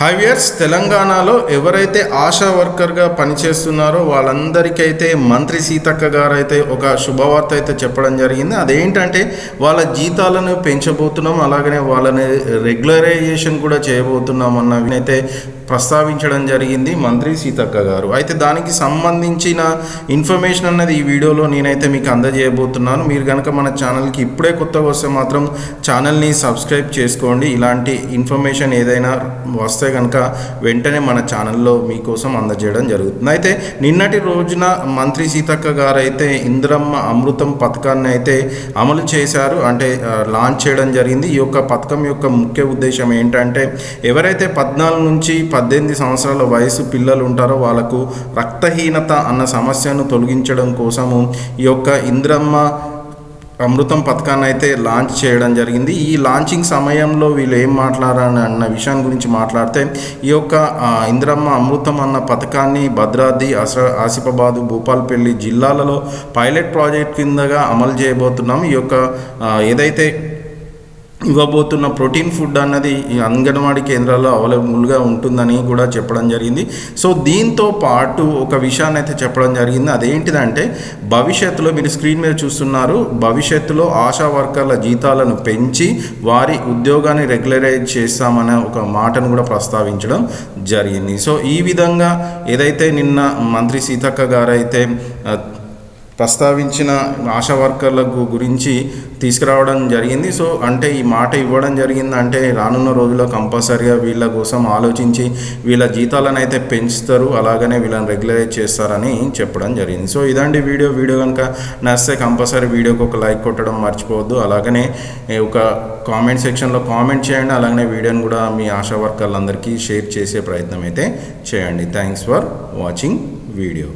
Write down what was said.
హైవేర్స్ తెలంగాణలో ఎవరైతే ఆశా వర్కర్గా పనిచేస్తున్నారో వాళ్ళందరికైతే మంత్రి సీతక్క గారు అయితే ఒక శుభవార్త అయితే చెప్పడం జరిగింది. అదేంటంటే వాళ్ళ జీతాలను పెంచబోతున్నాం అలాగనే వాళ్ళని రెగ్యులరైజేషన్ కూడా చేయబోతున్నాం అన్నవినైతే ప్రస్తావించడం జరిగింది మంత్రి సీతక్క గారు. అయితే దానికి సంబంధించిన ఇన్ఫర్మేషన్ అన్నది ఈ వీడియోలో నేనైతే మీకు అందజేయబోతున్నాను. మీరు కనుక మన ఛానల్కి ఇప్పుడే కొత్తగా వస్తే మాత్రం ఛానల్ని సబ్స్క్రైబ్ చేసుకోండి. ఇలాంటి ఇన్ఫర్మేషన్ ఏదైనా వస్తే కనుక వెంటనే మన ఛానల్లో మీకోసం అందజేయడం జరుగుతుంది. అయితే నిన్నటి రోజున మంత్రి సీతక్క గారు అయితే ఇంద్రమ్మ అమృతం పథకాన్ని అయితే అమలు చేశారు. అంటే లాంచ్ చేయడం జరిగింది. ఈ యొక్క పథకం యొక్క ముఖ్య ఉద్దేశం ఏంటంటే ఎవరైతే పద్నాలుగు నుంచి పద్దెనిమిది సంవత్సరాల వయసు పిల్లలు ఉంటారో వాళ్ళకు రక్తహీనత అన్న సమస్యను తొలగించడం కోసము ఈ యొక్క ఇంద్రమ్మ అమృతం పథకాన్ని అయితే లాంచ్ చేయడం జరిగింది. ఈ లాంచింగ్ సమయంలో వీళ్ళు ఏం మాట్లాడారని అన్న విషయం గురించి మాట్లాడితే ఈ యొక్క ఇంద్రమ్మ ఇందిరమ్మ అమృతం అన్న పథకాన్ని భద్రాద్రి అస ఆసిఫాబాదు భూపాల్పల్లి జిల్లాలలో పైలట్ ప్రాజెక్ట్ కిందగా అమలు చేయబోతున్నాం. ఈ యొక్క ఏదైతే ఇవ్వబోతున్న ప్రోటీన్ ఫుడ్ అన్నది ఈ అంగన్వాడీ కేంద్రాల్లో అవైలబుల్గా ఉంటుందని కూడా చెప్పడం జరిగింది. సో దీంతో పాటు ఒక విషయాన్ని అయితే చెప్పడం జరిగింది. అదేంటిదంటే భవిష్యత్తులో మీరు స్క్రీన్ మీద చూస్తున్నారు భవిష్యత్తులో ఆశా వర్కర్ల జీతాలను పెంచి వారి ఉద్యోగాన్ని రెగ్యులరైజ్ చేస్తామనే ఒక మాటను కూడా ప్రస్తావించడం జరిగింది. సో ఈ విధంగా ఏదైతే నిన్న మంత్రి సీతక్క గారైతే ప్రస్తావించిన ఆశా వర్కర్ల గురించి తీసుకురావడం జరిగింది. సో అంటే ఈ మాట ఇవ్వడం జరిగింది అంటే రానున్న రోజుల్లో కంపల్సరీగా వీళ్ళ కోసం ఆలోచించి వీళ్ళ జీతాలను అయితే పెంచుతారు. అలాగనే వీళ్ళని రెగ్యులరైజ్ చేస్తారని చెప్పడం జరిగింది. సో ఇదండి వీడియో. వీడియో కనుక నచ్చితే కంపల్సరీ వీడియోకి ఒక లైక్ కొట్టడం మర్చిపోవద్దు. అలాగనే ఒక కామెంట్ సెక్షన్లో కామెంట్ చేయండి. అలాగనే వీడియోని కూడా మీ ఆశా వర్కర్లందరికీ షేర్ చేసే ప్రయత్నం అయితే చేయండి. Thanks for watching video.